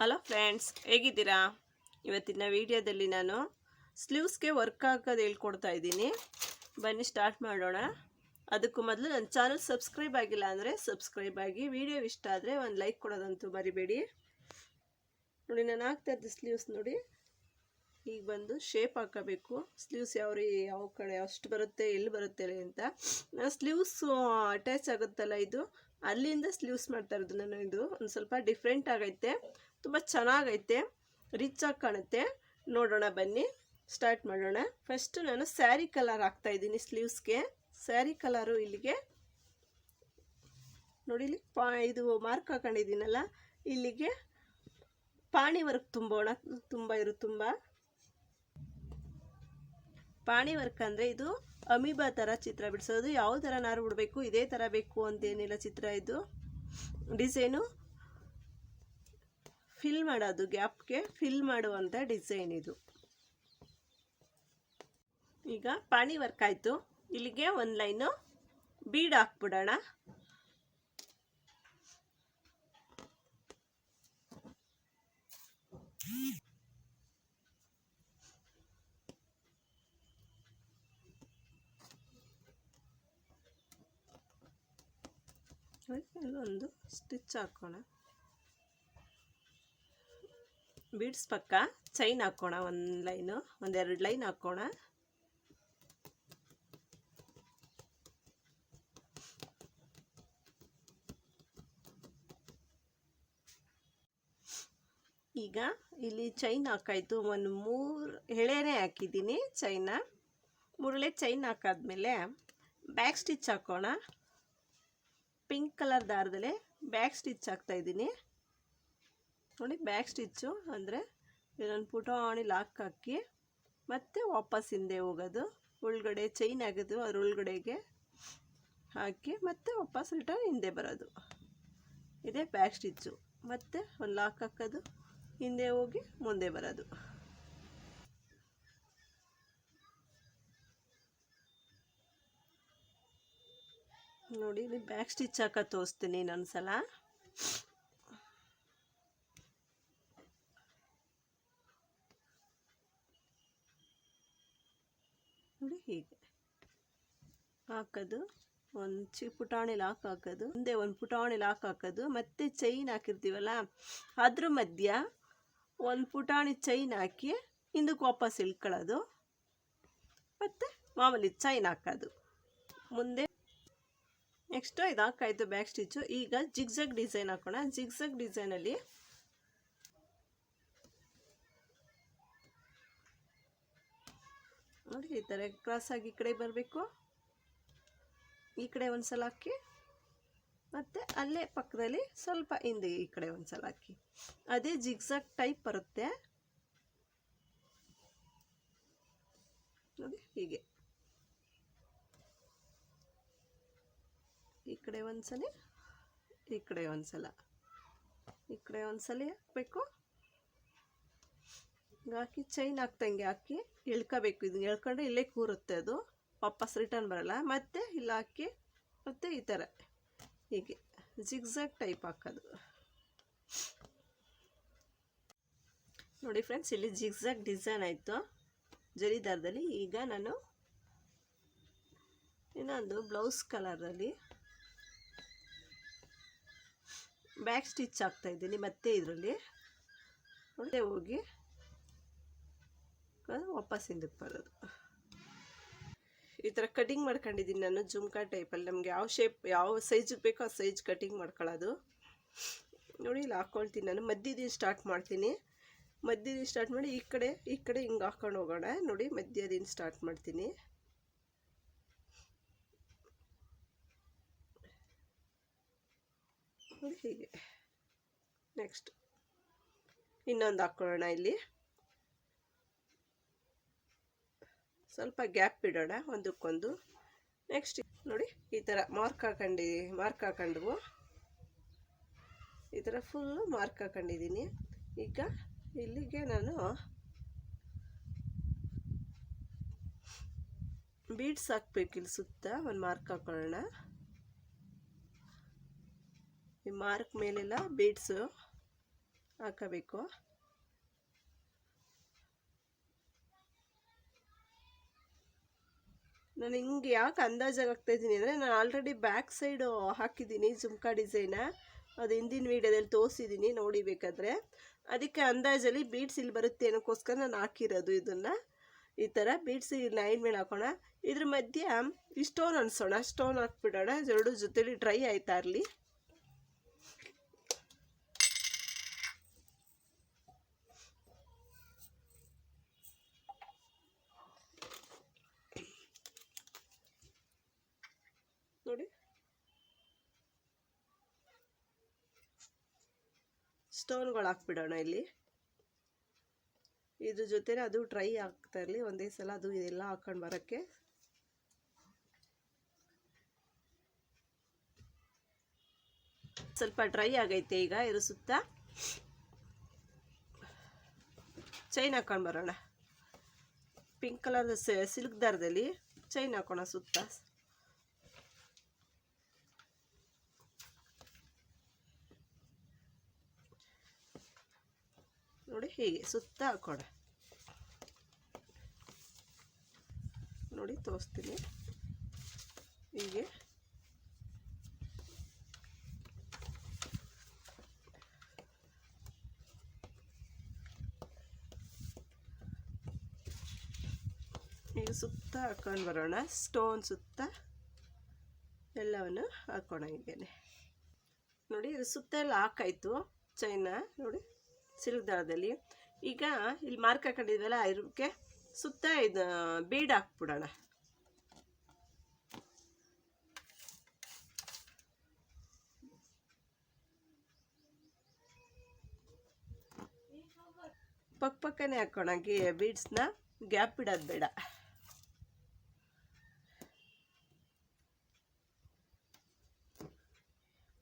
Hello friends ಹೇಗಿದ್ದೀರಾ? ಇವತ್ತಿನ ವಿಡಿಯೋದಲ್ಲಿ ನಾನು ಸ್ಲೀವ್ಸ್ಗೆ ವರ್ಕ್ ಹಾಕೋದು ಹೇಳ್ಕೊಡ್ತಾ ಇದ್ದೀನಿ. ಬನ್ನಿ ಸ್ಟಾರ್ಟ್ ಮಾಡೋಣ. ಅದಕ್ಕೂ ಮೊದಲು ನನ್ನ ಚಾನಲ್ ಸಬ್ಸ್ಕ್ರೈಬ್ ಆಗಿಲ್ಲ ಅಂದರೆ ಸಬ್ಸ್ಕ್ರೈಬ್ ಆಗಿ. ವಿಡಿಯೋ ಇಷ್ಟ ಆದರೆ ಒಂದು ಲೈಕ್ ಕೊಡೋದಂತೂ ಮರಿಬೇಡಿ. ನೋಡಿ, ನಾನು ಹಾಕ್ತಾ ಇದ್ದೆ ಸ್ಲೀವ್ಸ್ ನೋಡಿ. ಈಗ ಬಂದು ಶೇಪ್ ಹಾಕೋಬೇಕು. ಸ್ಲೀವ್ಸ್ ಯಾವ ರೀ, ಯಾವ ಕಡೆ, ಅಷ್ಟು ಬರುತ್ತೆ, ಎಲ್ಲಿ ಬರುತ್ತೆ ಅಂತ. ನಾನು ಸ್ಲೀವ್ಸ್ ಅಟ್ಯಾಚ್ ಆಗುತ್ತಲ್ಲ ಇದು? ಅಲ್ಲಿಂದ ಸ್ಲೀವ್ಸ್ ಮಾಡ್ತಾ ಇರೋದು ನಾನು ಇದು. ಒಂದು ಸ್ವಲ್ಪ ಡಿಫ್ರೆಂಟ್ ಆಗೈತೆ. ತುಂಬ ಚೆನ್ನಾಗೈತೆ. ರಿಚ್ ಆಗಿ ಕಾಣುತ್ತೆ. ನೋಡೋಣ ಬನ್ನಿ. ಸ್ಟಾರ್ಟ್ ಮಾಡೋಣ. ಫಸ್ಟು ನಾನು ಸ್ಯಾರಿ ಕಲರ್ ಹಾಕ್ತಾ ಇದ್ದೀನಿ ಸ್ಲೀವ್ಸ್ಗೆ ಸ್ಯಾರಿ ಕಲರು ಇಲ್ಲಿಗೆ. ನೋಡಿ ಇಲ್ಲಿ ಪಾ, ಇದು ಮಾರ್ಕ್ ಹಾಕೊಂಡಿದ್ದೀನಲ್ಲ. ಇಲ್ಲಿಗೆ ಪಾಣಿ ವರ್ಕ್ ತುಂಬೋಣ. ತುಂಬ ಇರು, ತುಂಬ. ಪಾಣಿ ವರ್ಕ್ ಅಂದರೆ ಇದು ಅಮೀಬಾ ಥರ ಚಿತ್ರ ಬಿಡಿಸೋದು. ಯಾವ ಥರ ನಾರು ಬಿಡಬೇಕು ಇದೇ ಥರ ಬೇಕು ಅಂತೇನಿಲ್ಲ ಚಿತ್ರ ಇದು. ಡಿಸೈನು ಫಿಲ್ ಮಾಡೋದು, ಗ್ಯಾಪ್ಗೆ ಫಿಲ್ ಮಾಡುವಂಥ ಡಿಸೈನ್ ಇದು. ಈಗ ಪಾಣಿ ವರ್ಕ್ ಆಯಿತು. ಇಲ್ಲಿಗೆ ಒಂದು ಲೈನು ಬೀಡ್ ಹಾಕ್ಬಿಡೋಣ. ಒಂದು ಸ್ಟಿಚ್ ಹಾಕೋಣ. ಬೀಡ್ಸ್ ಪಕ್ಕ ಚೈನ್ ಹಾಕೋಣ ಒಂದು ಲೈನು ಒಂದೆರಡು ಲೈನ್ ಹಾಕೋಣ. ಈಗ ಇಲ್ಲಿ ಚೈನ್ ಹಾಕಾಯಿತು, ಒಂದು ಮೂರು ಎಳೆನೇ ಹಾಕಿದ್ದೀನಿ ಚೈನ. ಮೂರಳೆ ಚೈನ್ ಹಾಕಾದ್ಮೇಲೆ ಬ್ಯಾಕ್ ಸ್ಟಿಚ್ ಹಾಕೋಣ. ಪಿಂಕ್ ಕಲರ್ ದಾರದಲ್ಲೇ ಬ್ಯಾಕ್ ಸ್ಟಿಚ್ ಹಾಕ್ತಾ ಇದ್ದೀನಿ. ನೋಡಿ ಬ್ಯಾಕ್ ಸ್ಟಿಚ್ಚು ಅಂದರೆ ಇದೊಂದು ಪುಟಾಣಿ ಲಾಕ್ ಹಾಕಿ, ಮತ್ತೆ ವಾಪಸ್ ಹಿಂದೆ ಹೋಗೋದು. ಒಳಗಡೆ ಚೈನ್ ಆಗೋದು, ಅದ್ರ ಒಳಗಡೆಗೆ ಹಾಕಿ, ಮತ್ತೆ ವಾಪಸ್ ರಿಟರ್ನ್ ಹಿಂದೆ ಬರೋದು. ಇದೇ ಬ್ಯಾಕ್ ಸ್ಟಿಚ್ಚು ಮತ್ತೆ ಒಂದು ಲಾಕ್ ಹಾಕೋದು, ಹಿಂದೆ ಹೋಗಿ ಮುಂದೆ ಬರೋದು. ನೋಡಿ, ಇಲ್ಲಿ ಬ್ಯಾಕ್ ಸ್ಟಿಚ್ ಹಾಕೋ ತೋರಿಸ್ತೀನಿ ಇನ್ನೊಂದ್ಸಲ. ನೋಡಿ ಹೀಗೆ. ಹಾಕೋದು, ಒಂದು ಚಿ, ಪುಟಾಣಿ ಲಾಕ್ ಹಾಕೋದು, ಮುಂದೆ ಒಂದು ಪುಟಾಣಿ ಲಾಕ್ ಹಾಕೋದು, ಮತ್ತು ಚೈನ್ ಹಾಕಿರ್ತೀವಲ್ಲ, ಅದ್ರ ಮಧ್ಯ ಒಂದು ಪುಟಾಣಿ ಚೈನ್ ಹಾಕಿ ಹಿಂದಕ್ಕೆ ವಾಪಸ್ ಇಳ್ಕೊಳ್ಳೋದು, ಮತ್ತು ಮಾಮೂಲಿ ಚೈನ್ ಹಾಕೋದು. ಮುಂದೆ ನೆಕ್ಸ್ಟು ಇದು ಹಾಕಾಯಿತು ಬ್ಯಾಕ್ ಸ್ಟಿಚ್ಚು ಈಗ ಜಿಗ್ಝಗ್ ಡಿಸೈನ್ ಹಾಕೋಣ. ಜಿಗ್ಝಗ್ ಡಿಸೈನಲ್ಲಿ ನೋಡಿ ಈ ಥರ ಕ್ರಾಸ್ ಆಗಿ ಈ ಕಡೆ ಬರಬೇಕು. ಈ ಕಡೆ ಒಂದು ಸಲ ಹಾಕಿ, ಮತ್ತು ಅಲ್ಲೇ ಪಕ್ಕದಲ್ಲಿ ಸ್ವಲ್ಪ ಹಿಂದೆ ಈ ಕಡೆ ಒಂದು ಸಲ ಹಾಕಿ. ಅದೇ ಜಿಗ್ಸಾಗ್ ಟೈಪ್ ಬರುತ್ತೆ. ನೋಡಿ, ಹೀಗೆ. ಈ ಕಡೆ ಒಂದ್ಸಲ, ಈ ಕಡೆ ಒಂದ್ಸಲ. ಈ ಕಡೆ ಒಂದ್ಸಲ ಹಾಕಬೇಕು. ಹಾಕಿ ಚೈನ್ ಹಾಕ್ದಂಗೆ ಹಾಕಿ ಎಳ್ಕೋಬೇಕು ಇದನ್ನ. ಎಳ್ಕೊಂಡ್ರೆ ಇಲ್ಲೇ ಕೂರುತ್ತೆ ಅದು. ವಾಪಸ್ ರಿಟರ್ನ್ ಬರಲ್ಲ. ಮತ್ತೆ ಇಲ್ಲಿ ಹಾಕಿ, ಮತ್ತು ಈ ಥರ ಹೀಗೆ. ಜಿಗ್ಝಾಗ್ ಟೈಪ್ ಹಾಕೋದು. ನೋಡಿ ಫ್ರೆಂಡ್ಸ್ ಇಲ್ಲಿ ಜಿಗ್ಝಾಗ್ ಡಿಸೈನ್ ಆಯಿತು. ಜರಿದಾರದಲ್ಲಿ ಈಗ ನಾನು ಇನ್ನೊಂದು ಬ್ಲೌಸ್ ಕಲರಲ್ಲಿ ಬ್ಯಾಕ್ ಸ್ಟಿಚ್ ಹಾಕ್ತಾಯಿದ್ದೀನಿ ಮತ್ತೆ ಇದರಲ್ಲಿ. ಒಳ್ಳೆ ಹೋಗಿ ವಾಪಸ್ ಹಿಂದಕ್ಕೆ ಬರೋದು. ಈ ಥರ ಕಟಿಂಗ್ ಮಾಡ್ಕೊಂಡಿದ್ದೀನಿ ನಾನು ಜುಮ್ಕಾ ಟೈಪಲ್ಲಿ ನಮಗೆ ಯಾವ ಶೇಪ್ ಯಾವ ಸೈಜಿಗೆ ಬೇಕೋ ಆ ಸೈಜ್ ಕಟಿಂಗ್ ಮಾಡ್ಕೊಳ್ಳೋದು. ನೋಡಿ, ಇಲ್ಲಿ ಹಾಕ್ಕೊಳ್ತೀನಿ ನಾನು. ಮಧ್ಯದಿಂದ ಸ್ಟಾರ್ಟ್ ಮಾಡ್ತೀನಿ. ಮಧ್ಯದಿಂದ ಸ್ಟಾರ್ಟ್ ಮಾಡಿ ಈ ಕಡೆ ಈ ಕಡೆ ಹಿಂಗೆ ಹಾಕ್ಕೊಂಡು ಹೋಗೋಣ. ನೋಡಿ ಮಧ್ಯದಿಂದ ಸ್ಟಾರ್ಟ್ ಮಾಡ್ತೀನಿ. ನೋಡಿ ಹೀಗೆ. ನೆಕ್ಸ್ಟ್ ಇನ್ನೊಂದು ಹಾಕ್ಕೊಳ್ಳೋಣ ಇಲ್ಲಿ. ಸ್ವಲ್ಪ ಗ್ಯಾಪ್ ಬಿಡೋಣ ಒಂದಕ್ಕೊಂದು. ನೆಕ್ಸ್ಟ್ ನೋಡಿ, ಈ ಥರ ಮಾರ್ಕ್ ಹಾಕೊಂಡು, ಮಾರ್ಕ್ ಹಾಕೊಂಡ್ವು. ಈ ಥರ ಫುಲ್ಲು ಮಾರ್ಕ್ ಹಾಕೊಂಡಿದ್ದೀನಿ ಈಗ ಇಲ್ಲಿಗೆ ನಾನು ಬೀಡ್ಸ್ ಹಾಕ್ಬೇಕು ಇಲ್ಲಿ ಸುತ್ತ, ಒಂದು ಮಾರ್ಕ್ ಹಾಕೊಳ್ಳೋಣ. ಈ ಮಾರ್ಕ್ ಮೇಲೆಲ್ಲ ಬೀಡ್ಸು ಹಾಕಬೇಕು. ನಾನು ಹಿಂಗೆ ಯಾಕೆ ಅಂದಾಜಾಗಿ ಹಾಕ್ತಾಯಿದ್ದೀನಿ ಅಂದರೆ ನಾನು ಆಲ್ರೆಡಿ ಬ್ಯಾಕ್ ಸೈಡು ಹಾಕಿದ್ದೀನಿ ಜುಮ್ಕಾ ಡಿಸೈನ ಅದು ಹಿಂದಿನ ವೀಡಿಯೋದಲ್ಲಿ ತೋರಿಸಿದ್ದೀನಿ ನೋಡಿ ಬೇಕಾದರೆ. ಅದಕ್ಕೆ ಅಂದಾಜಲ್ಲಿ ಬೀಡ್ಸ್ ಇಲ್ಲಿ ಬರುತ್ತೆ ಅನ್ನೋಕ್ಕೋಸ್ಕರ ನಾನು ಹಾಕಿರೋದು ಇದನ್ನು. ಈ ಥರ ಬೀಡ್ಸ್ ಲೈನ್ ಮೇಲೆ ಹಾಕೋಣ. ಇದ್ರ ಮಧ್ಯೆ ಈ ಸ್ಟೋನ್ ಅನ್ಸೋಣ ಸ್ಟೋನ್ ಹಾಕ್ಬಿಡೋಣ. ಎರಡು ಜೊತೇಲಿ ಡ್ರೈ ಆಯ್ತಾ ಇರಲಿ ನೋಡಿ ಸ್ಟೋನ್ಗಳು ಹಾಕ್ಬಿಡೋಣ ಇಲ್ಲಿ. ಇದ್ರ ಜೊತೆ ಅದು ಡ್ರೈ ಆಗ್ತಾ ಇರಲಿ, ಒಂದೇ ಸಲ ಅದು ಇದೆಲ್ಲ ಹಾಕೊಂಡು ಬರೋಕ್ಕೆ. ಸ್ವಲ್ಪ ಡ್ರೈ ಆಗೈತೆ ಈಗ, ಇದ್ರ ಸುತ್ತ ಚೈನ್ ಹಾಕೊಂಡು ಬರೋಣ. ಪಿಂಕ್ ಕಲರ್ ಸಿಲ್ಕ್ ದಾರದಲ್ಲಿ ಚೈನ್ ಹಾಕೋಣ ಸುತ್ತ. ನೋಡಿ ಹೀಗೆ ಸುತ್ತ ಹಾಕೋಣ ನೋಡಿ ತೋರಿಸ್ತೀನಿ. ಹೀಗೆ. ಈಗ ಸುತ್ತ ಹಾಕೊಂಡು ಬರೋಣ. ಸ್ಟೋನ್ ಸುತ್ತ ಎಲ್ಲವನ್ನು ಹಾಕೋಣ ಹೀಗೆ ನೋಡಿ ಇದು ಸುತ್ತ ಎಲ್ಲ ಹಾಕಾಯ್ತು. ಚೈನ, ನೋಡಿ. ಸಿಲ್ಕ್ ದಾರದಲ್ಲಿ ಈಗ ಇಲ್ಲಿ ಮಾರ್ಕ್ ಹಾಕೊಂಡಿದ್ವಲ್ಲ ಇದಕ್ಕೆ ಸುತ್ತ ಇದು ಬೀಡ್ ಹಾಕ್ಬಿಡೋಣ. ಪಕ್ಕ ಪಕ್ಕನೇ ಹಾಕೋಣ ಬೀಡ್ಸ್ನ ಗ್ಯಾಪ್ ಬಿಡೋದು ಬೇಡ.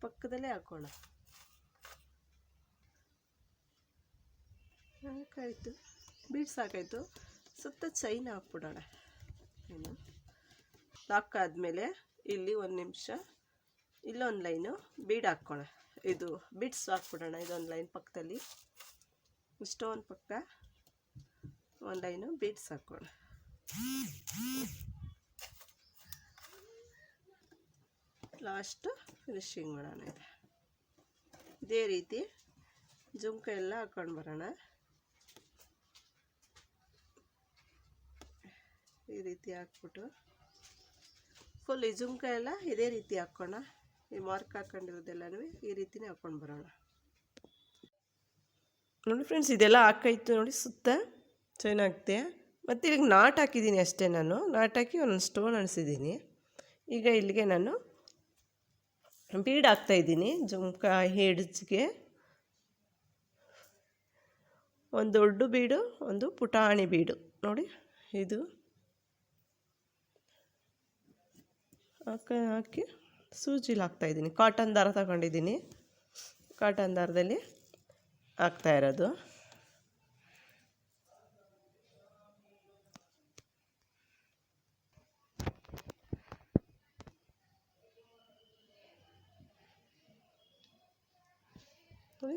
ಪಕ್ಕದಲ್ಲೇ ಹಾಕೋಣ. ಸಾಕಾಯಿತು ಬೀಡ್ ಸಾಕಾಯಿತು. ಸುತ್ತ ಚೈನ್ ಹಾಕ್ಬಿಡೋಣ. ಏನು? ಆದಮೇಲೆ ಇಲ್ಲಿ ಒಂದು ನಿಮಿಷ. ಇಲ್ಲೊಂದು ಲೈನು ಬೀಡ್ ಹಾಕ್ಕೋಣ ಇದು ಬಿಡ್ಸ್ ಹಾಕ್ಬಿಡೋಣ ಇದೊಂದು ಲೈನ್ ಪಕ್ಕದಲ್ಲಿ. ಸ್ಟೋನ್ ಪಕ್ಕ ಒಂದು ಲೈನು ಬೀಡ್ಸ್ ಹಾಕೋಣ. ಲಾಸ್ಟ್ ಫಿನಿಶಿಂಗ್ ಮಾಡೋಣ ಇದೆ. ಇದೇ ರೀತಿ ಜುಮ್ಕ ಎಲ್ಲ ಹಾಕ್ಕೊಂಡು ಬರೋಣ. ಈ ರೀತಿ ಹಾಕ್ಬಿಟ್ಟು ಫುಲ್ ಈ ಜುಮ್ಕ ಎಲ್ಲ ಇದೇ ರೀತಿ ಹಾಕ್ಕೋಣ ಈ ಮಾರ್ಕ್ ಹಾಕ್ಕೊಂಡಿರೋದೆಲ್ಲನೂ ಈ ರೀತಿನೇ ಹಾಕ್ಕೊಂಡು ಬರೋಣ. ನೋಡಿ ಫ್ರೆಂಡ್ಸ್ ಇದೆಲ್ಲ ಹಾಕಾಯ್ತು ನೋಡಿ, ಸುತ್ತ ಚೆನ್ನಾಗ್ತೆ. ಮತ್ತು ಇಲ್ಲಿಗೆ ನಾಟ್ ಹಾಕಿದ್ದೀನಿ ಅಷ್ಟೇ ನಾನು. ನಾಟ್ ಹಾಕಿ ಒಂದೊಂದು ಸ್ಟೋನ್ ಅನಿಸಿದ್ದೀನಿ. ಈಗ ಇಲ್ಲಿಗೆ ನಾನು ಬೀಡ್ ಹಾಕ್ತಾಯಿದ್ದೀನಿ ಜುಮ್ಕ ಹಿಡ್ಜ್ಗೆ ಒಂದು ದೊಡ್ಡ ಬೀಡು ಒಂದು ಪುಟಾಣಿ ಬೀಡು ನೋಡಿ, ಇದು ಹಾಕ ಸೂಜಿಲಿ ಹಾಕ್ತಾಯಿದ್ದೀನಿ ಕಾಟನ್ ದಾರ ತಗೊಂಡಿದ್ದೀನಿ. ಕಾಟನ್ ದಾರದಲ್ಲಿ ಹಾಕ್ತಾ ಇರೋದು.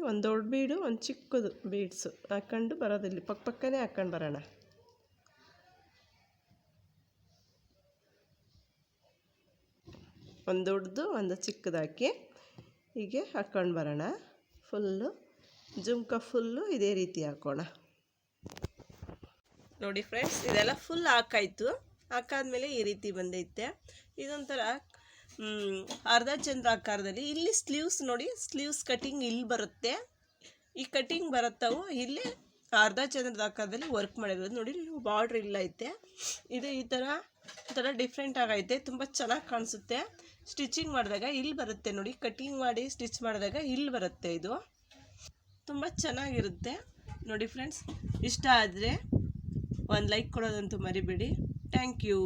ಒಂದು ದೊಡ್ಡ ಬೀಡು, ಒಂದು ಚಿಕ್ಕದು ಬೀಡ್ಸು. ಹಾಕ್ಕೊಂಡು ಬರೋದಿಲ್ಲಿ. ಪಕ್ಕ ಪಕ್ಕನೇ ಹಾಕ್ಕೊಂಡು ಬರೋಣ. ಒಂದು ದೊಡ್ಡದು, ಒಂದು ಚಿಕ್ಕದಾಕಿ. ಹೀಗೆ ಹಾಕ್ಕೊಂಡು ಬರೋಣ. ಫುಲ್ಲು, ಜುಮ್ಕ ಫುಲ್ಲು ಇದೇ ರೀತಿ ಹಾಕೋಣ. ನೋಡಿ ಫ್ರೆಂಡ್ಸ್, ಇದೆಲ್ಲ ಫುಲ್ ಹಾಕಾಯ್ತು. ಹಾಕಾದ್ಮೇಲೆ ಈ ರೀತಿ ಬಂದೈತೆ. ಇದೊಂಥರ ಅರ್ಧ ಚಂದ್ರ ಆಕಾರದಲ್ಲಿ. ಇಲ್ಲಿ ಸ್ಲೀವ್ಸ್ ನೋಡಿ ಸ್ಲೀವ್ಸ್ ಕಟಿಂಗ್ ಇಲ್ಲಿ ಬರುತ್ತೆ. ಈ ಕಟಿಂಗ್ ಬರುತ್ತವು. ಇಲ್ಲಿ ಅರ್ಧ ಚಂದ್ರದ ಆಕಾರದಲ್ಲಿ ವರ್ಕ್ ಮಾಡಿರೋದು. ನೋಡಿ ಬಾರ್ಡ್ರ್ ಇಲ್ಲ ಐತೆ. ಇದು ಈ ಥರ ಈ ಥರ ಡಿಫ್ರೆಂಟ್ ಆಗೈತೆ. ತುಂಬ ಚೆನ್ನಾಗಿ ಕಾಣಿಸುತ್ತೆ. ಸ್ಟಿಚಿಂಗ್ ಮಾಡಿದಾಗ ಇಲ್ಲಿ ಬರುತ್ತೆ. ನೋಡಿ ಕಟಿಂಗ್ ಮಾಡಿ ಸ್ಟಿಚ್ ಮಾಡಿದಾಗ ಇಲ್ಲಿ ಬರುತ್ತೆ ಇದು. ತುಂಬ ಚೆನ್ನಾಗಿರುತ್ತೆ. ನೋಡಿ ಫ್ರೆಂಡ್ಸ್ ಇಷ್ಟ ಆದರೆ ಒಂದು ಲೈಕ್ ಕೊಡೋದಂತೂ ಮರಿಬೇಡಿ. Thank you